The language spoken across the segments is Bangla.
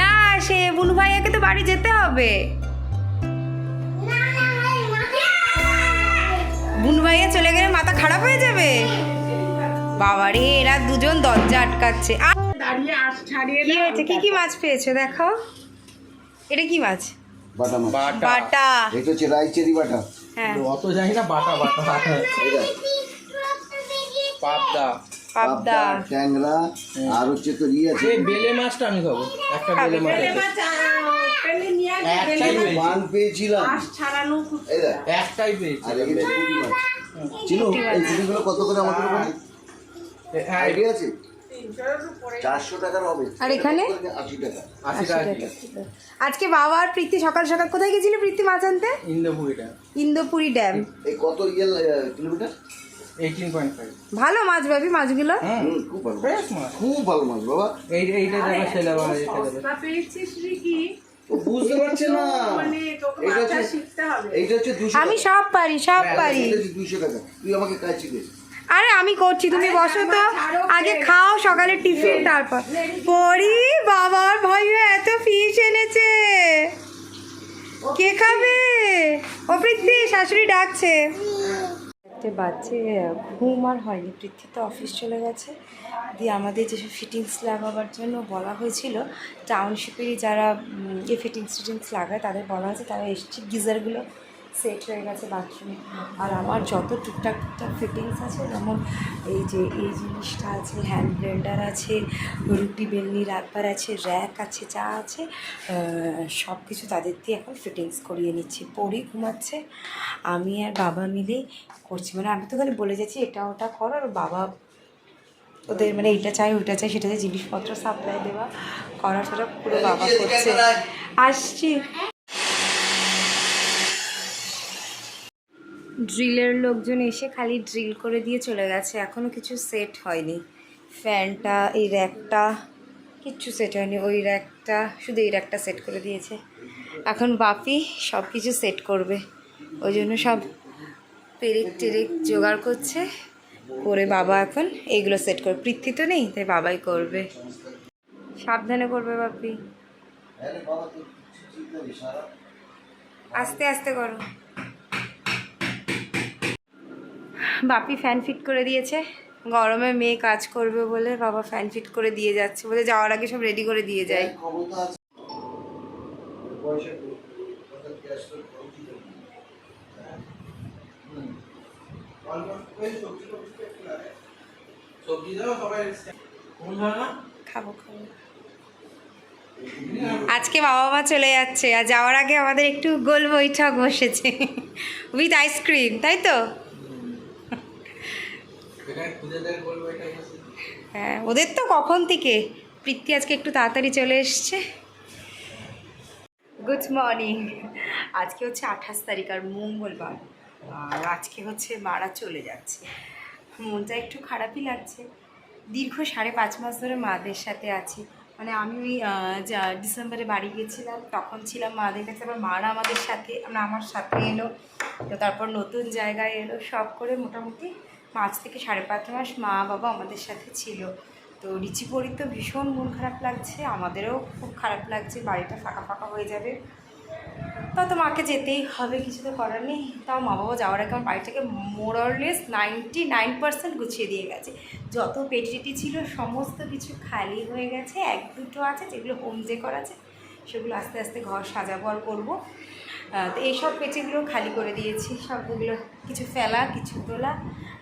না সে বুনু ভাইয়াকে তো বাড়ি যেতে হবে। বুনু ভাইয়া চলে গেলে মাথা খারাপ হয়ে যাবে? বাবারে এরা দুজন দরজা আটকাচ্ছে। কি হয়েছে? কি কি মাছ পেয়েছ? দেখো এটা কি মাছ? বাটা বাটা। বাটা। এটা হচ্ছে রাইচেরি বাটা। হ্যাঁ। অত জানি না বাটা বাটা। এটা। পাবদা। পাবদা ট্যাংরা আর হচ্ছে তো ইয়ে আছে। বেলে মাছটা আমি খাব। একটা বেলে মাছ আছে। মাছ পেলে নিয়ে আসবি একটাই পেয়েছি। পেয়েছিলাম। আস ছাড়ানো এই দেখ। একটাই পেয়েছি। আর এই যে পুঁটি মাছ। চিনো এই পুঁটিগুলো কত করে আমাদের ওখানে? হ্যাঁ আইডিয়া আছে? চারশো টাকার হবে। আর এখানে? আশি টাকা। আশি টাকা। আজকে বাবা আর প্রীতি সকাল সকাল কোথায় গেছিল প্রীতি মাছ আনতে? ইন্দোপুরিটা ইন্দোপুরি ড্যাম। এই কত ইয়ে কিলোমিটার? ভালো মাছ ভাবি মাছগুলো? খুব ভালো মাছ। খুব ভালো মাছ বাবা। এই এইটা দেখো ছেলে আবার এটা দেবে পেয়েছিস কি বুঝতে পারছে না। মানে হচ্ছে এইটা হচ্ছে আমি সব পারি সব পারি। এটা হচ্ছে দুশো টাকা। তুই আমাকে কাজ শিখেছিস আরে আমি করছি তুমি বসো তো। আগে খাও সকালে টিফিন তারপর। পরি বাবার ভাইয়া এত ফিশ এনেছে। কে খাবে? ও পৃথ্বী শাশুড়ি ডাকছে। বাচ্চে ঘুম আর হয়নি। পৃথ্বী তো অফিস চলে গেছে। দিয়ে আমাদের যেসব ফিটিংস লাগাবার জন্য বলা হয়েছিল টাউনশিপেরই যারা যে ফিটিংস টিটিংস লাগায়, তাদের বলা হয়েছে, তারা এসছে গিজারগুলো সেট হয়ে গেছে বাথরুমে আর আমার যত টুকটাক টুকটাক ফিটিংস আছে, যেমন এই যে, এই জিনিসটা আছে হ্যান্ড ব্লেন্ডার আছে, রুটি বেলনি রাখবার আছে র্যাক আছে, যা আছে সব কিছু তাদের দিয়ে এখন ফিটিংস করিয়ে নিচ্ছি। পরি ঘুমাচ্ছে, আমি আর বাবা মিলে করছি। মানে আমি তো খালি বলে যাচ্ছি, এটা ওটা করো, আর বাবা ওদের মানে এটা চাই, ওইটা চাই সেটা চাই জিনিসপত্র সাপ্লাই দেওয়া করা সেটা পুরো বাবা করছে। আসছি। ড্রিলের লোকজন এসে খালি ড্রিল করে দিয়ে চলে গেছে। এখনও কিছু সেট হয়নি। ফ্যানটা, এই র্যাকটা, কিচ্ছু সেট হয়নি। ওই র্যাকটা, শুধু এই র্যাকটা সেট করে দিয়েছে। এখন বাপি সব কিছু সেট করবে। ওই জন্য সব পেরেক টেরেক জোগাড় করছে। করে বাবা এখন এইগুলো সেট করবে। পৃথ্বী তো নেই, তাই বাবাই করবে। সাবধানে করবে বাপি। আস্তে আস্তে করো। বাপি ফ্যান ফিট করে দিয়েছে। গরমে মেয়ে কাজ করবে বলে বাবা ফ্যান ফিট করে দিয়ে যাচ্ছে বলে যাওয়ার আগে সব রেডি করে দিয়ে যায়। আজকে বাবা মা চলে যাচ্ছে, আর যাওয়ার আগে আমাদের একটু গোল বৈঠক বসেছে। উইথ আইসক্রিম তাই তো এখানে খুঁজে দেয় বলব এটা বসে। হ্যাঁ ওদের তো কখন থেকে? প্রীতি আজকে একটু তাড়াতাড়ি চলে এসছে। গুড মর্নিং আজকে হচ্ছে আঠাশ তারিখ আর মঙ্গলবার। আর আজকে হচ্ছে মারা চলে যাচ্ছে। মনটা একটু খারাপই লাগছে। দীর্ঘ সাড়ে পাঁচ মাস ধরে মাদের সাথে আছি। মানে আমি ওই যা ডিসেম্বরে বাড়ি গেছিলাম তখন ছিলাম মাদের কাছে, আবার মারা আমাদের সাথে মানে আমার সাথে এলো। তো তারপর নতুন জায়গায় এলো, সব করে মোটামুটি পাঁচ থেকে সাড়ে পাঁচ মাস মা বাবা আমাদের সাথে ছিল। তো রিচি পরি তো ভীষণ মন খারাপ লাগছে, আমাদেরও খুব খারাপ লাগছে, বাড়িটা ফাঁকা ফাঁকা হয়ে যাবে। তাও তো মাকে যেতেই হবে, কিছু তো করার নেই। তাও মা বাবা যাওয়ার আগে আমার বাড়িটাকে মোরলেস নাইনটি নাইন পার্সেন্ট গুছিয়ে দিয়ে গেছে। যত পেটিটি ছিল, সমস্ত কিছু খালি হয়ে গেছে। এক দুটো আছে, যেগুলো হোম ডেকর আছে, সেগুলো আস্তে আস্তে ঘর সাজাবো আর করব। তো এইসব পেটিগুলো খালি করে দিয়েছি, সবগুলো কিছু ফেলা, কিছু তোলা।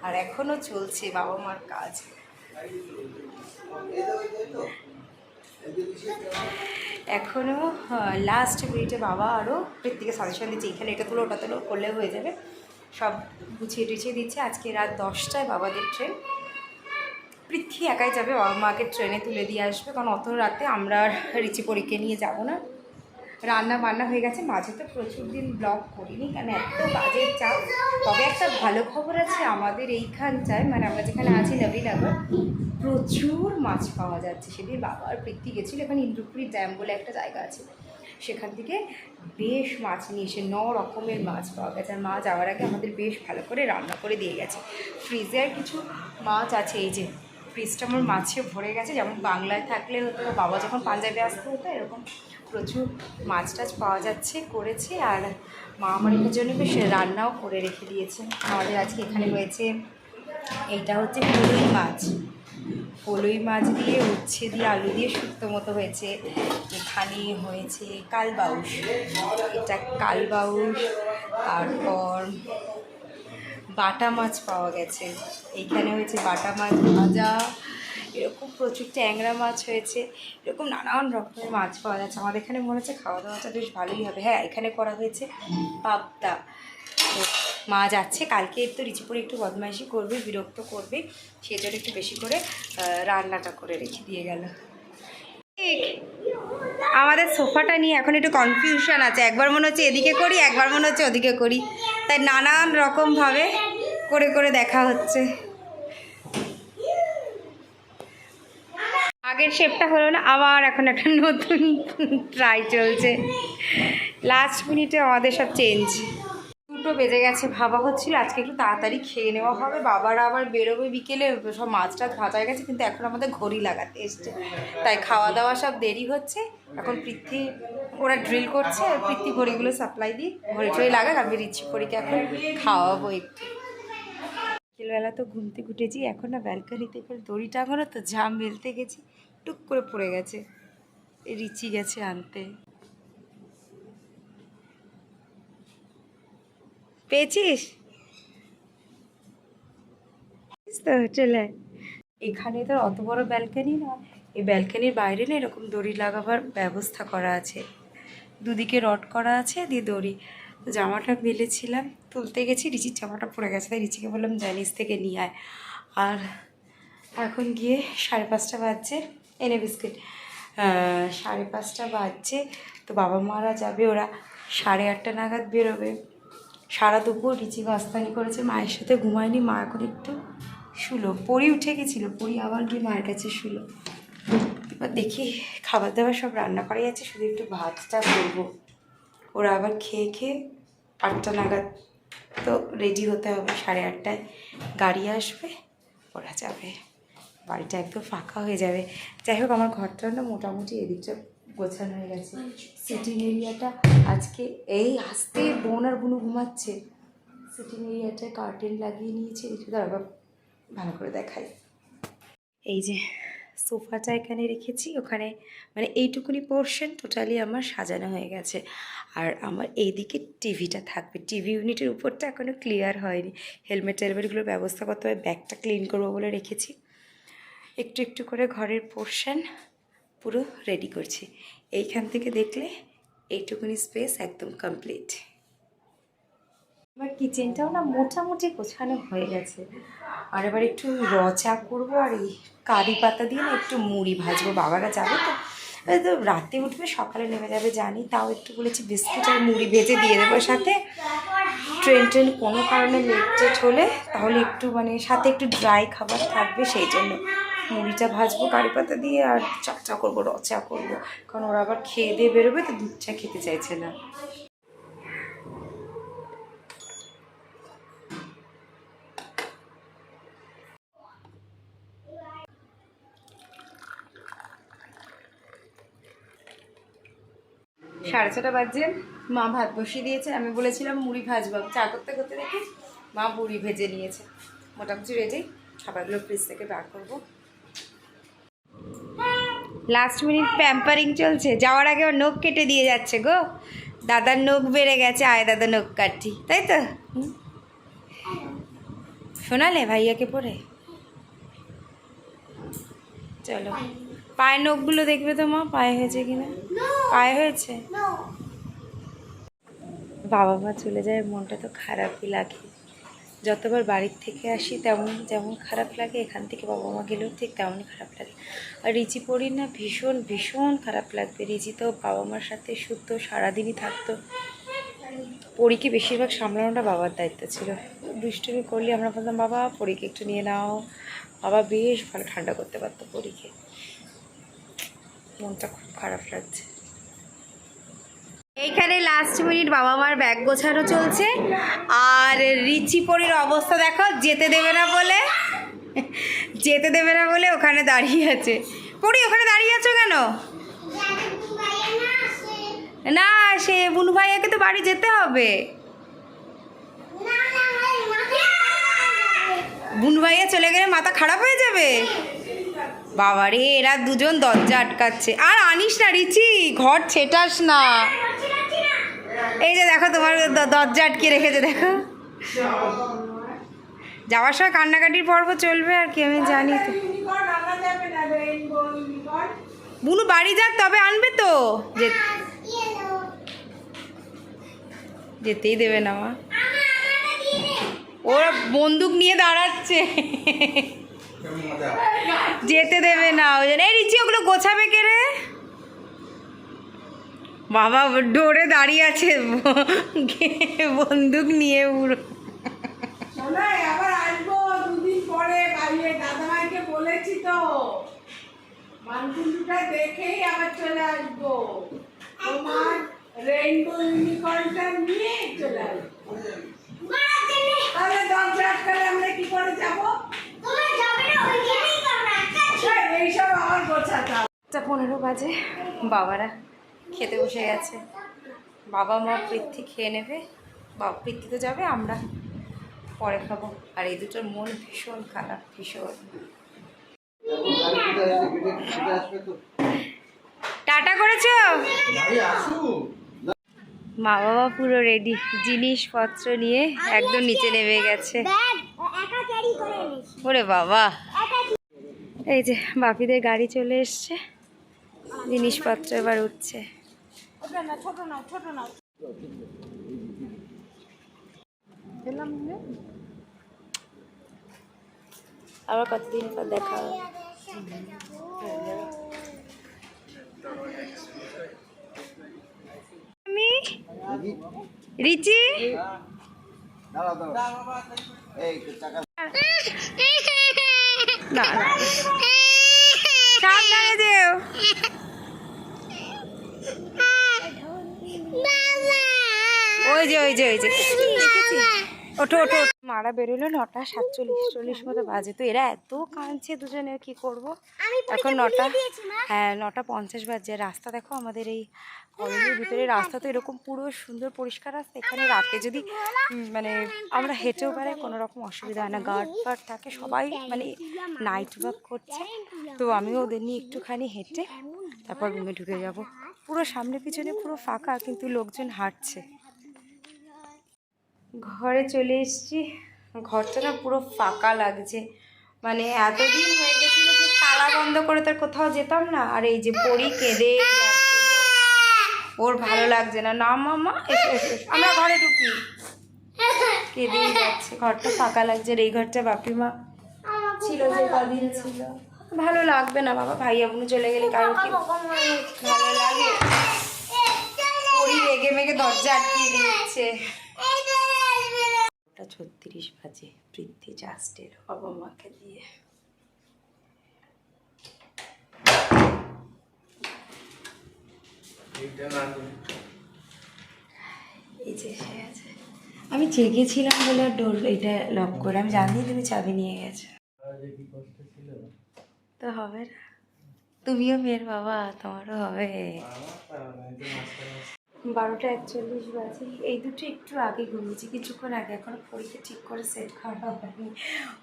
আর এখনও চলছে বাবা মার কাজ। এখনও লাস্ট মিনিটে বাবা আরও প্রত্যেকে সাজেশন দিচ্ছে, এখানে এটা তুলো, ওটা তুলো, করলে হয়ে যাবে। সব গুছিয়ে টুছিয়ে দিচ্ছে। আজকে রাত দশটায় বাবাদের ট্রেন পৃথ্বী একাই যাবে, বাবা মাকে ট্রেনে তুলে দিয়ে আসবে। কারণ অত রাতে আমরা রিচি পরীকে নিয়ে যাব না। রান্না বান্না হয়ে গেছে। মাঝে তো প্রচুর দিন ব্লগ করিনি কারণ এত কাজের চাপ? তবে একটা ভালো খবর আছে আমাদের এইখানটায় মানে আমরা যেখানে আছি নবীনগর, প্রচুর মাছ পাওয়া যাচ্ছে। সেদিন বাবা আর পৃথ্বী গেছিল এখানে ইন্দ্রপুরি ড্যাম বলে একটা জায়গা আছে। সেখান থেকে বেশ মাছ নিয়ে এসে ন রকমের মাছ পাওয়া গেছে। আর মা যাওয়ার আগে আমাদের বেশ ভালো করে রান্না করে দিয়ে গেছে। ফ্রিজে আর কিছু মাছ আছে এই যে ফ্রিজটা আমার মাছে ভরে গেছে। যেমন বাংলায় থাকলে হতো, বাবা যখন পাঞ্জাবে আসতে, হতো, এরকম প্রচুর মাছ টাছ পাওয়া যাচ্ছে, করেছে। আর মা আমার জন্য বেশ রান্নাও করে রেখে দিয়েছে আমাদের আজকে এখানে হয়েছে এইটা হচ্ছে পলই মাছ। পলই মাছ দিয়ে উচ্ছে দিয়ে আলু দিয়ে শুক্তো মতো হয়েছে। এখানে হয়েছে কালবাউস। এটা কালবাউস, তারপর বাটা মাছ পাওয়া গেছে। এইখানে হয়েছে বাটা মাছ ভাজা। এরকম প্রচুর ট্যাংরা মাছ হয়েছে। এরকম নানান রকমের মাছ পাওয়া যাচ্ছে। আমাদের এখানে মনে হচ্ছে খাওয়া দাওয়াটা বেশ ভালোই হবে। হ্যাঁ এখানে করা হয়েছে পাবদা। মা যাচ্ছে কালকে তো রিচিপুরে একটু বদমাইশি করবে, বিরক্ত করবে। সেই জন্য একটু বেশি করে রান্নাটা করে রেখে দিয়ে গেল। আমাদের সোফাটা নিয়ে এখন একটু কনফিউশন আছে। একবার মনে হচ্ছে এদিকে করি, একবার মনে হচ্ছে ওদিকে করি। তাই নানান রকমভাবে করে করে দেখা হচ্ছে। আগের শেপটা হলো না, আবার এখন একটা নতুন ট্রাই চলছে। লাস্ট মিনিটে আমাদের সব চেঞ্জ দুটো বেজে গেছে, ভাবা হচ্ছিল। আজকে একটু তাড়াতাড়ি খেয়ে নেওয়া হবে। বাবারা আবার বেরোবে বিকেলে, সব মাছ টাছ ভাজা গেছে, কিন্তু এখন আমাদের ঘড়ি লাগাতে এসছে। তাই খাওয়া দাওয়া সব দেরি হচ্ছে। এখন পৃথ্বী ওরা ড্রিল করছে পৃথ্বী ঘড়িগুলো সাপ্লাই দিই ঘড়ি টড়ি লাগাক, আমি রিচি পরীকে এখন খাওয়াবো একটু। বিকেলবেলা তো ঘুম থেকে উঠেছি, এখন না ব্যালকানিতে করে দড়ি টাঙানো তো ঝাম মেলতে গেছি, টুক করে পড়ে গেছে। রিচি গেছে আনতে। পেয়েছিস? চলে। এখানে তো অত বড় ব্যালকানি না। এই ব্যালকানির বাইরে না এরকম দড়ি লাগাবার ব্যবস্থা করা আছে। দুদিকে রড করা আছে, দিয়ে দড়ি। জামাটা মেলেছিলাম, তুলতে গেছি, রিচির জামাটা পড়ে গেছে, তাই রিচিকে বললাম জানিস থেকে নিয়ে আয়। আর এখন গিয়ে সাড়ে পাঁচটা বাজছে। এনে বিস্কিট। সাড়ে পাঁচটা বাজছে। তো বাবা মারা যাবে, ওরা সাড়ে আটটা নাগাদ বেরোবে। সারা দুপুর রিচি গাস্তানি করেছে, মায়ের সাথে ঘুমায়নি, মা এখন একটু শুলো। পরি উঠে গেছিল, পরি আবার গিয়ে মায়ের কাছে শুলো। এবার দেখি খাবার দাবার সব রান্না করা যাচ্ছে শুধু একটু ভাতটা করব। ওরা আবার খেয়ে খেয়ে আটটা নাগাদ তো রেডি হতে হবে, সাড়ে আটটায় গাড়ি আসবে, ওরা যাবে। বাড়িটা একদম ফাঁকা হয়ে যাবে। যাই হোক, আমার ঘরটা না মোটামুটি এদিকটা গোছানো হয়ে গেছে। সিটিং এরিয়াটা আজকে এই আসতে বোন আর বুনু ঘুমাচ্ছে। সিটিং এরিয়াটায় কার্টেন লাগিয়ে নিয়েছে। একটু দাঁড়াবা ভালো করে দেখাই। এই যে সোফাটা এখানে রেখেছি। ওখানে মানে এইটুকুনি পোর্শন টোটালি আমার সাজানো হয়ে গেছে। আর আমার এইদিকে টিভিটা থাকবে। টিভি ইউনিটের উপরটা এখনও ক্লিয়ার হয়নি। হেলমেট টেলমেটগুলোর ব্যবস্থা করতে হবে। ব্যাগটা ক্লিন করব বলে রেখেছি। একটু একটু করে ঘরের পোর্শন পুরো রেডি করছি। এইখান থেকে দেখলে এইটুকুনি স্পেস একদম কমপ্লিট এবার কিচেনটাও না মোটামুটি গোছানো হয়ে গেছে। আর এবার একটু রচা করব আর এই কারি পাতা দিয়ে না একটু মুড়ি ভাজবো। বাবারা যাবে তো? তো রাতে উঠবে, সকালে নেমে যাবে, জানি। তাও একটু বলেছি বিস্কুট আর মুড়ি ভেজে দিয়ে দেবো সাথে। ট্রেন ট্রেন কোনো কারণে লেট টেট হলে তাহলে একটু মানে সাথে একটু ড্রাই খাবার থাকবে সেই জন্য। মুড়িটা ভাজবো কারি পাতা দিয়ে আর চা চা করব, র চা করব। কারণ ওরা আবার খেয়ে দিয়ে বেরোবে, তো দুধ চা খেতে চাইছে না। সাড়ে ছটা বাজছে মা ভাত বসিয়ে দিয়েছে, আমি বলেছিলাম মুড়ি ভাজবো। চা করতে করতে দেখি মা মুড়ি ভেজে নিয়েছে। মোটামুটি রেডি খাবারগুলো ফ্রিজ থেকে বার করব। লাস্ট মিনিট প্যাম্পারিং চলছে। যাওয়ার আগে ওর নখ কেটে দিয়ে যাচ্ছে গো। দাদার নখ বেড়ে গেছে আয় দাদা নখ কাটি তাই তো? শোনালে ভাইয়াকে পরে চলো। পায়ের নখগুলো দেখবে তো মা পায়ে হয়েছে কিনা? পায়ে হয়েছে? বাবা মা চলে যায় মনটা তো খারাপই লাগে। যতবার বাড়ির থেকে আসি তেমন যেমন খারাপ লাগে, এখান থেকে বাবা মা গেলেও ঠিক তেমনই খারাপ লাগে। আর রিচি পড়ি না ভীষণ ভীষণ খারাপ লাগবে। রিচি তো বাবা মার সাথে শুতো সারাদিনই থাকতো। পরীকে বেশিরভাগ সামলানোটা বাবার দায়িত্ব ছিল। দুষ্টুমি করলে আমরা বলতাম বাবা, পরীকে একটু নিয়ে নাও। বাবা বেশ ভালো ঠান্ডা করতে পারতো পরীকে। মনটা খুব খারাপ লাগছে। এইখানে লাস্ট মিনিট বাবা মার ব্যাগ গোছানো চলছে। আর রিচি পরির অবস্থা দেখো, যেতে দেবে না বলে, যেতে দেবে না বলে ওখানে দাঁড়িয়ে আছে। পড়ি, ওখানে দাঁড়িয়ে আছো কেন? না, সে বুনু ভাইয়াকে তো বাড়ি যেতে হবে। বুনু ভাইয়া চলে গেলে মাথা খারাপ হয়ে যাবে? বাবারে, এরা দুজন দরজা আটকাচ্ছে। আর আনিস না, রিচি, ঘর ছেটাস না। এই যে দেখো তোমার দরজা আটকে রেখেছে দেখো। যাওয়ার সময় কান্নাকাটির পর্ব চলবে আর কি আমি জানি তো। বুনু বাড়ি যাক তবে আনবে তো। যেতেই দেবে না মা। ওরা বন্দুক নিয়ে দাঁড়াচ্ছে। যেতে দেবে না ওই জন্য। এই রিচি ওগুলো গোছাবে কে রে? বাবা ডোরে দাঁড়িয়ে আছে বন্দুক নিয়ে পুরো শোনাই আবার আসব দুদিন পরে বলেছি তো। মানকুণ্ডুটা দেখেই আবার চলে আসব। তোমার রেইনবো ইউনিকর্নটা নিয়ে চলে আসব। তাহলে দরজা আটকালে আমরা কি করে যাব? এই, এইসব আমার গোছাতে। পনেরো বাজে বাবারা। খেতে বসে গেছে। বাবা মা পৃথ্বী খেয়ে নেবে। বাবা পৃথ্বী তো যাবে, আমরা পরে খাব। আর এই দুটোর মন ভীষণ খারাপ, ভীষণ। টাটা করেছ? মা বাবা পুরো রেডি জিনিসপত্র নিয়ে একদম নিচে নেমে গেছে। ওরে বাবা। এই যে বাপিদের গাড়ি চলে এসছে। জিনিসপত্র এবার উঠছে। আবার কতদিন পর দেখা আমি? রিচি? দাঁড়াও দাঁড়াও। এই টাকা না না সাবধানে যেও ওই যে ওই যে। ওঠো ওঠো। মারা বেরোলো নটা সাতচল্লিশ চল্লিশ মতো বাজে। তো এরা এত কাঁদছে দুজনে কি করব? এখন নটা হ্যাঁ নটা পঞ্চাশ বাজে রাস্তা দেখো আমাদের এই কলেজের ভিতরে রাস্তা তো এরকম পুরো সুন্দর পরিষ্কার রাস্তা এখানে রাতে যদি মানে আমরা হেঁটেও বেড়াই কোনো রকম অসুবিধা হয় না। গার্ড ফার্ড থাকে সবাই মানে নাইট ওয়াক করছে। তো আমিও ওদের নিয়ে একটুখানি হেঁটে তারপর রুমে ঢুকে যাব। পুরো সামনে পিছনে পুরো ফাঁকা কিন্তু লোকজন হাঁটছে। ঘরে চলে এসেছি। ঘরটা না পুরো ফাঁকা লাগছে। মানে এতদিন হয়ে গেছিল যে তালা বন্ধ করে তার কোথাও যেতাম না। আর এই যে পড়ি কেঁদে ওর ভালো লাগছে না। না মামা। আমরা ঘরে ঢুকি। কেঁদেই যাচ্ছে। ঘরটা ফাঁকা লাগছে আর এই ঘরটা বাপিমা ছিল যে কদিন ছিল। ভালো লাগবে না বাবা। ভাইয়া বোন চলে গেলে কারও কি ভালো লাগে? পড়ি রেগে মেগে দরজা আটকিয়ে দিচ্ছে। ওটা ছত্রিশ বাজে বৃদ্ধি জাস্টের বাবা মাকে দিয়ে। এইটা না তুমি এই যে সে আছে। আমি জেগেছিলাম বলে ডোর এটা লক করে আমি জানি তুমি চাবি নিয়ে গেছো। তো হবে না। তুমিও মেয়ের বাবা তোমারও হবে। বারোটা একচল্লিশ বাজে। এই দুটো একটু আগে ঘুমিয়েছি, কিছুক্ষণ আগে এখনও পরীক্ষা ঠিক করে সেট করা হয়নি।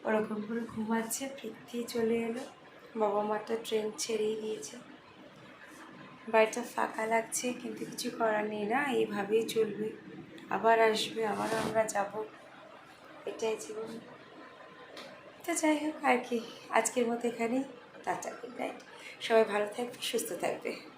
ওরকম করে ঘুমাচ্ছে পৃথ্বী চলে এলো। বাবা মাটা ট্রেন ছেড়েই দিয়েছে। বাড়িটা ফাঁকা লাগছে, কিন্তু কিছু করার নেই না, এইভাবেই চলবে। আবার আসবে আবার আমরা যাব। এটাই জীবন। তো যাই হোক আর কি, আজকের মতো এখানেই। টাটা গুড সবাই ভালো থাকবে, সুস্থ থাকবে।